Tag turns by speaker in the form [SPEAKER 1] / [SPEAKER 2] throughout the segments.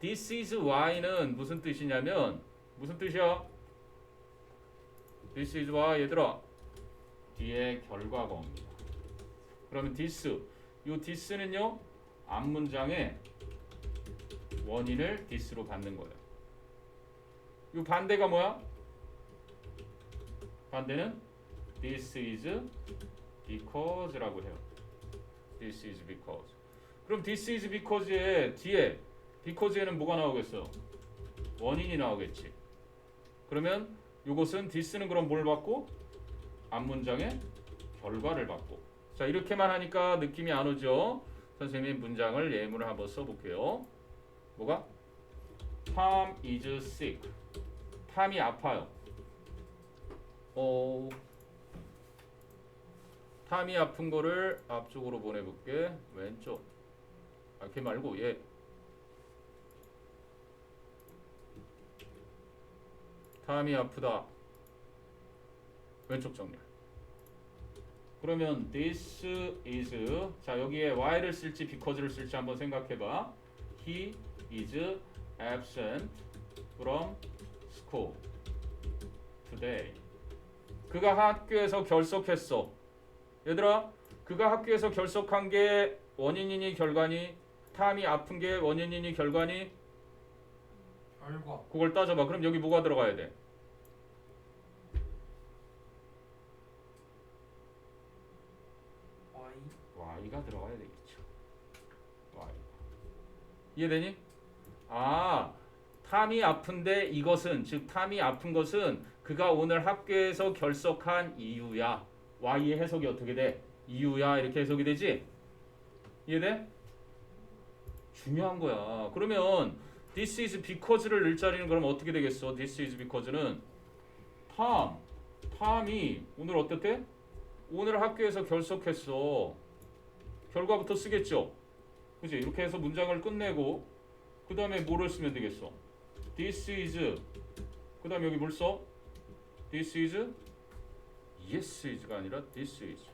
[SPEAKER 1] this is why는 무슨 뜻이냐면 무슨 뜻이야? this is why 얘들아 뒤에 결과어입니다. 그러면 this 요 this는요 앞 문장의 원인을 this로 받는 거예요. 요 반대가 뭐야? 반대는 this is because라고 해요. this is because. 그럼 this is because의 뒤에 because에는 뭐가 나오겠어? 원인이 나오겠지. 그러면 이것은 this는 그럼 뭘 받고 앞 문장의 결과를 받고. 자 이렇게만 하니까 느낌이 안 오죠? 선생님이 문장을 예문을 한번 써볼게요. 뭐가? Tom is sick. 탐이 아파요. 어, 탐이 아픈 거를 앞쪽으로 보내볼게. 왼쪽. 아, 걔 말고 얘. 탐이 아프다. 왼쪽 정렬. 그러면 this is 자 여기에 why를 쓸지 because를 쓸지 한번 생각해봐. He is absent from school today. 그가 학교에서 결석했어. 얘들아, 그가 학교에서 결석한 게 원인이니 결과니? 탐이 아픈 게 원인이니 결과니?
[SPEAKER 2] 결과
[SPEAKER 1] 그걸 따져봐. 그럼 여기 뭐가 들어가야 돼? Y가 들어가야 되겠죠. y. 이해되니? 아, 탐이 아픈데 이것은 즉 탐이 아픈 것은 그가 오늘 학교에서 결석한 이유야. y의 해석이 어떻게 돼? 이유야 이렇게 해석이 되지? 이해돼? 중요한 거야. 그러면 this is because를 넣을 자리는 그럼 어떻게 되겠어? this is because는 탐, 탐이 오늘 어땠대? 오늘 학교에서 결석했어. 결과부터 쓰겠죠. 그지? 이렇게 해서 문장을 끝내고 그 다음에 뭐를 쓰면 되겠어? This is 그 다음에 여기 뭘 써? This is Yes is가 아니라 This is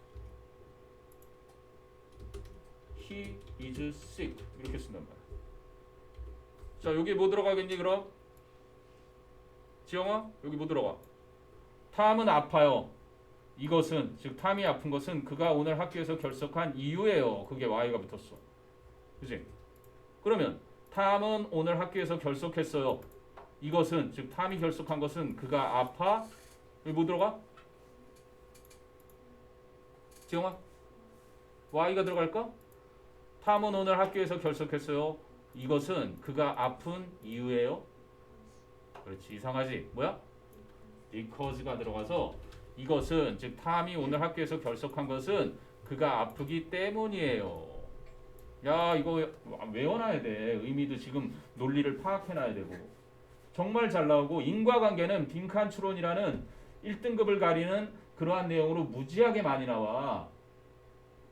[SPEAKER 1] He is sick 이렇게 쓴단 말이야. 자 여기 뭐 들어가겠니 그럼? 지영아 여기 뭐 들어가? 탐은 아파요. 이것은 즉 탐이 아픈 것은 그가 오늘 학교에서 결석한 이유예요. 그게 y가 붙었어. 그지? 그러면 탐은 오늘 학교에서 결석했어요. 이것은 즉 탐이 결석한 것은 그가 아파 여기 뭐 들어가? 지영아 y가 들어갈까? 탐은 오늘 학교에서 결석했어요. 이것은 그가 아픈 이유예요. 그렇지 이상하지? 뭐야? because가 들어가서 이것은 즉 탐이 오늘 학교에서 결석한 것은 그가 아프기 때문이에요. 야 이거 외워놔야 돼. 의미도 지금 논리를 파악해놔야 되고 정말 잘 나오고 인과관계는 빈칸 추론이라는 1등급을 가리는 그러한 내용으로 무지하게 많이 나와.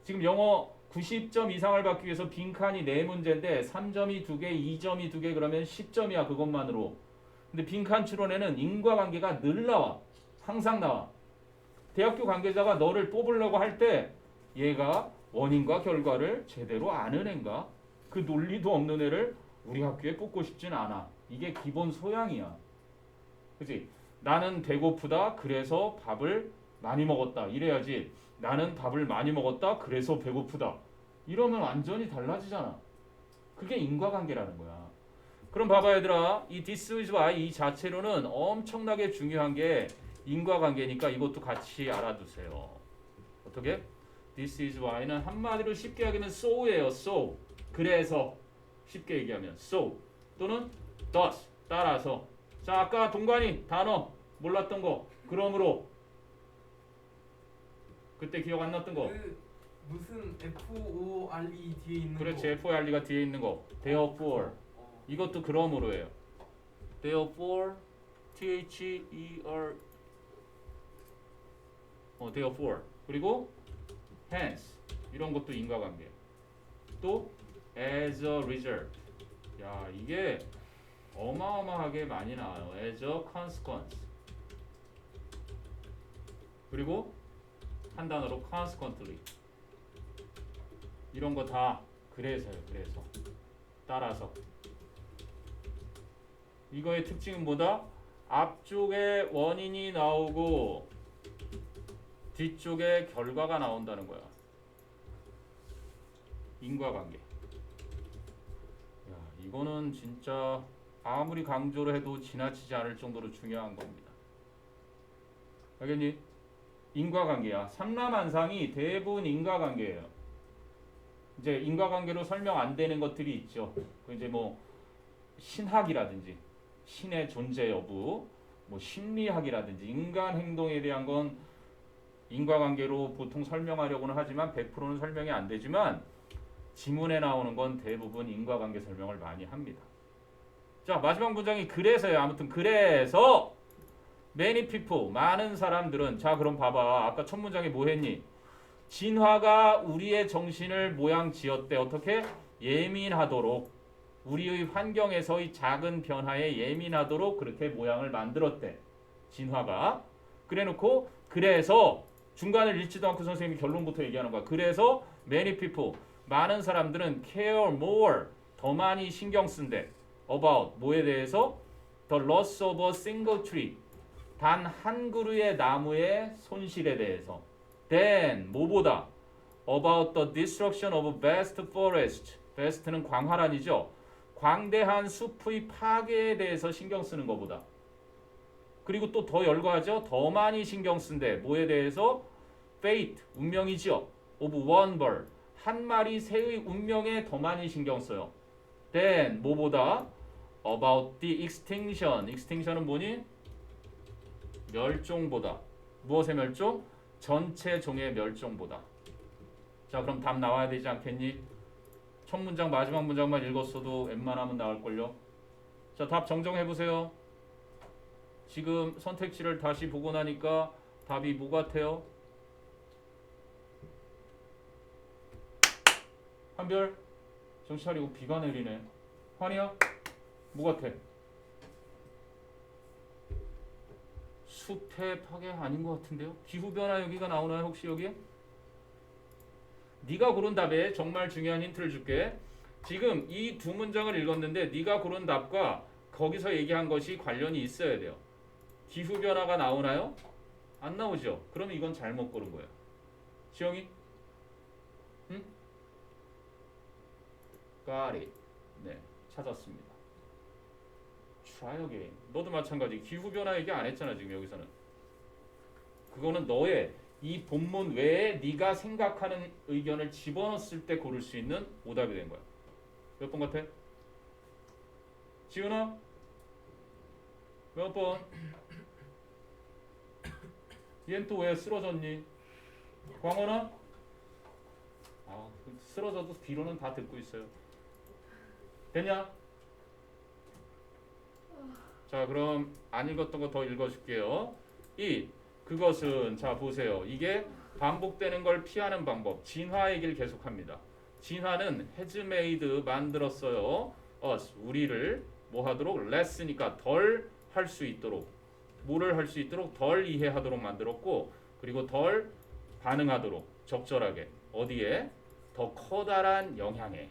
[SPEAKER 1] 지금 영어 90점 이상을 받기 위해서 빈칸이 4문제인데 3점이 2개, 2점이 2개 그러면 10점이야 그것만으로. 근데 빈칸 추론에는 인과관계가 늘 나와. 항상 나와. 대학교 관계자가 너를 뽑으려고 할 때 얘가 원인과 결과를 제대로 아는 애인가? 그 논리도 없는 애를 우리 학교에 뽑고 싶진 않아. 이게 기본 소양이야. 그지? 나는 배고프다. 그래서 밥을 많이 먹었다. 이래야지. 나는 밥을 많이 먹었다. 그래서 배고프다. 이러면 완전히 달라지잖아. 그게 인과관계라는 거야. 그럼 봐봐 얘들아. 이 this is why 이 자체로는 엄청나게 중요한 게 인과관계니까 이것도 같이 알아두세요. 어떻게? This is why는 한마디로 쉽게 하기면 so예요. so. 그래서 쉽게 얘기하면 so 또는 thus 따라서. 자 아까 동관이 단어 몰랐던 거 그러므로 그때 기억 안 났던 거.
[SPEAKER 2] 그 무슨 F O R E 뒤에 있는
[SPEAKER 1] 그렇지
[SPEAKER 2] 거
[SPEAKER 1] F-O-R가 뒤에 있는 거. therefore
[SPEAKER 2] 어,
[SPEAKER 1] 이것도 그러므로예요. therefore T-H-E-R 어 therefore 그리고 hence 이런 것도 인과관계. 또 as a result. 야 이게 어마어마하게 많이 나와요. as a consequence. 그리고 한 단어로 consequently. 이런 거 다 그래서요. 그래서 따라서 이거의 특징은 뭐다? 앞쪽에 원인이 나오고 뒤쪽에 결과가 나온다는 거야. 인과관계. 야, 이거는 진짜 아무리 강조를 해도 지나치지 않을 정도로 중요한 겁니다. 알겠니? 인과관계야. 삼라만상이 대부분 인과관계예요. 이제 인과관계로 설명 안 되는 것들이 있죠. 그 이제 뭐 신학이라든지 신의 존재 여부, 뭐 심리학이라든지 인간 행동에 대한 건 인과관계로 보통 설명하려고는 하지만 100%는 설명이 안 되지만 지문에 나오는 건 대부분 인과관계 설명을 많이 합니다. 자 마지막 문장이 그래서요. 아무튼 그래서 many people 많은 사람들은 자 그럼 봐봐 아까 첫 문장에 뭐 했니? 진화가 우리의 정신을 모양 지었대 어떻게 예민하도록 우리의 환경에서의 작은 변화에 예민하도록 그렇게 모양을 만들었대 진화가 그래놓고 그래서 중간을 읽지도 않고 선생님이 결론부터 얘기하는 거야. 그래서 many people 많은 사람들은 care more 더 많이 신경 쓴대. about 뭐에 대해서? the loss of a single tree. 단 한 그루의 나무의 손실에 대해서. then 뭐보다? about the destruction of vast forest. vast는 광활한이죠. 광대한 숲의 파괴에 대해서 신경 쓰는 것보다 그리고 또 더 열거하죠. 더 많이 신경 쓴대. 뭐에 대해서? Fate 운명이지요. of one bird 한 마리 새의 운명에 더 많이 신경 써요. Then 뭐보다? about the extinction. extinction은 뭐니? 멸종보다. 무엇의 멸종? 전체 종의 멸종보다. 자 그럼 답 나와야 되지 않겠니? 첫 문장 마지막 문장만 읽었어도 웬만하면 나올걸요? 자 답 정정해 보세요 지금 선택지를 다시 보고 나니까 답이 뭐 같아요? 한별 정신 차리고 비가 내리네. 환희야 뭐 같아 숲의 파괴 아닌 것 같은데요? 기후 변화 여기가 나오나요 혹시 여기에? 네가 고른 답에 정말 중요한 힌트를 줄게. 지금 이 두 문장을 읽었는데 네가 고른 답과 거기서 얘기한 것이 관련이 있어야 돼요. 기후 변화가 나오나요? 안 나오죠. 그러면 이건 잘못 고른 거야. 시영이? 응? It. 네, 찾았습니다. Try again. 너도 마찬가지. 기후 변화 얘기 안 했잖아 지금 여기서는. 그거는 너의 이 본문 외에 네가 생각하는 의견을 집어넣었을 때 고를 수 있는 오답이 된 거야. 몇 번 같아? 지훈아? 몇 번? 얘는 또 왜 쓰러졌니? 광원아? 아, 쓰러져도 뒤로는 다 듣고 있어요. 됐냐? 자, 그럼 안 읽었던 거 더 읽어줄게요. 이 그것은 자 보세요. 이게 반복되는 걸 피하는 방법. 진화 얘기를 계속합니다. 진화는 has made 만들었어요. us 우리를 뭐 하도록 less니까 덜 할 수 있도록 뭐를 할 수 있도록 덜 이해하도록 만들었고 그리고 덜 반응하도록 적절하게 어디에 더 커다란 영향에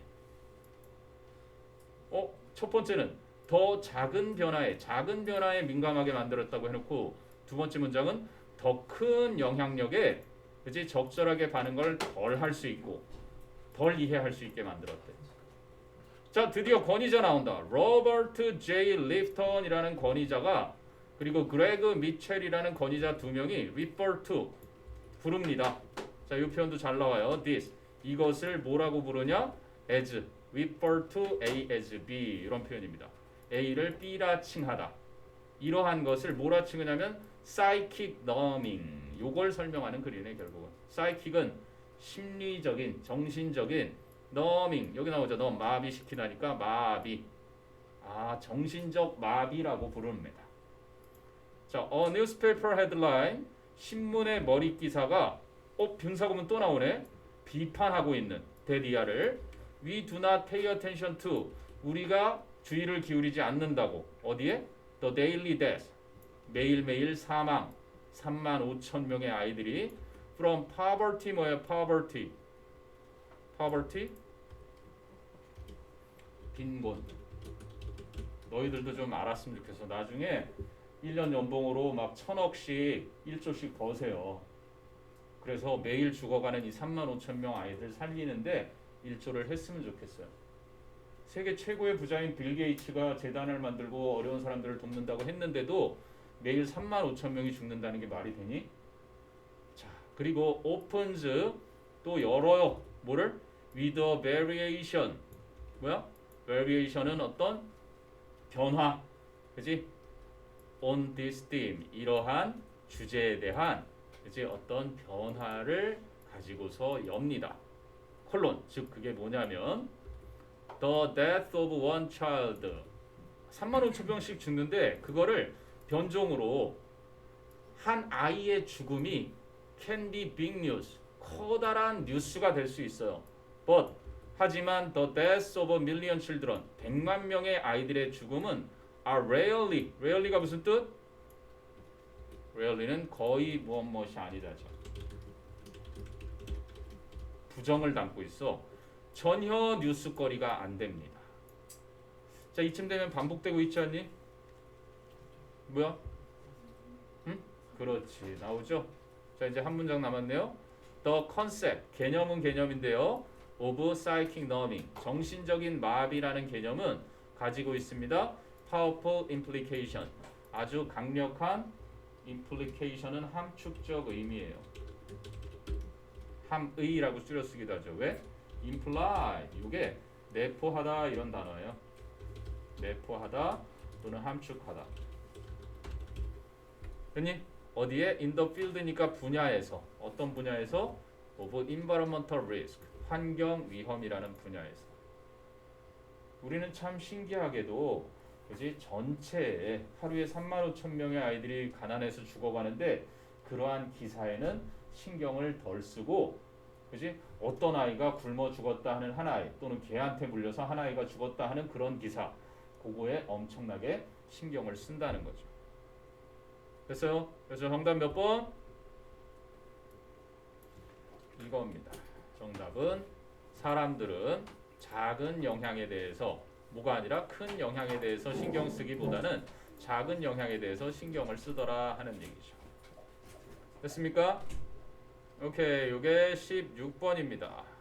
[SPEAKER 1] 어? 첫 번째는 더 작은 변화에 작은 변화에 민감하게 만들었다고 해놓고 두 번째 문장은 더 큰 영향력에 그지 적절하게 반응 걸덜할 수 있고 덜 이해할 수 있게 만들었대. 자 드디어 권위자 나온다. 로버트 제이 리프턴이라는 권위자가 그리고 그레그 미첼이라는 권위자 두 명이 refer to 부릅니다. 자, 이 표현도 잘 나와요. this 이것을 뭐라고 부르냐? as refer to A as B 이런 표현입니다. A를 B라 칭하다. 이러한 것을 뭐라 칭하냐면 psychic numbing 요걸 설명하는 글이네 결국은. psychic은 심리적인 정신적인 numbing 여기 나오죠. 너 마비시키다니까 마비. 아 정신적 마비라고 부릅니다. 자, a newspaper headline 신문의 머리 기사가 어 병사구문 또 나오네. 비판하고 있는 데디아를. We do not pay attention to. 우리가 주의를 기울이지 않는다고. 어디에? The daily death. 매일매일 사망. 3만 5천 명의 아이들이 from poverty 뭐야 poverty. poverty 빈곤 너희들도 좀 알았으면 좋겠어. 나중에 1년 연봉으로 막 천억씩 1조씩 버세요. 그래서 매일 죽어가는 이 3만 5천 명 아이들 살리는데 일조를 했으면 좋겠어요. 세계 최고의 부자인 빌 게이츠가 재단을 만들고 어려운 사람들을 돕는다고 했는데도 매일 3만 5천 명이 죽는다는 게 말이 되니? 자, 그리고 opens 또 열어요. 뭐를? with a variation. 뭐야? Variation은 어떤 변화. 그지? on this theme. 이러한 주제에 대한 그지? 어떤 변화를 가지고서 엽니다. 콜론. 즉 그게 뭐냐면 the death of one child 3만 5천 명씩 죽는데 그거를 변종으로 한 아이의 죽음이 can be big news 커다란 뉴스가 될 수 있어요. But 하지만 the deaths of a million children 100만 명의 아이들의 죽음은 are rarely rarely가 무슨 뜻? rarely는 거의 무엇 무엇이 아니다죠. 부정을 담고 있어. 전혀 뉴스거리가 안 됩니다. 자 이쯤 되면 반복되고 있지 않니? 뭐야? 응? 그렇지 나오죠. 자 이제 한 문장 남았네요. The concept 개념은 개념인데요. Of psychic numbing 정신적인 마비라는 개념은 가지고 있습니다. powerful implication 아주 강력한 implication은 함축적 의미예요. 함의라고 줄여 쓰기도 하죠. 왜? imply 이게 내포하다 이런 단어예요. 내포하다 또는 함축하다. 됐니? 어디에? in the field니까 분야에서 어떤 분야에서 of environmental risk 환경 위험이라는 분야에서 우리는 참 신기하게도 그지 전체에 하루에 3만 5천 명의 아이들이 가난해서 죽어가는데 그러한 기사에는 신경을 덜 쓰고 그지 어떤 아이가 굶어 죽었다 하는 한 아이 또는 개한테 물려서 한 아이가 죽었다 하는 그런 기사 그거에 엄청나게 신경을 쓴다는 거죠. 됐어요? 그래서 정답 몇 번? 이겁니다. 정답은 사람들은 작은 영향에 대해서 뭐가 아니라 큰 영향에 대해서 신경 쓰기보다는 작은 영향에 대해서 신경을 쓰더라 하는 얘기죠. 됐습니까? 오케이, 요게 16번입니다.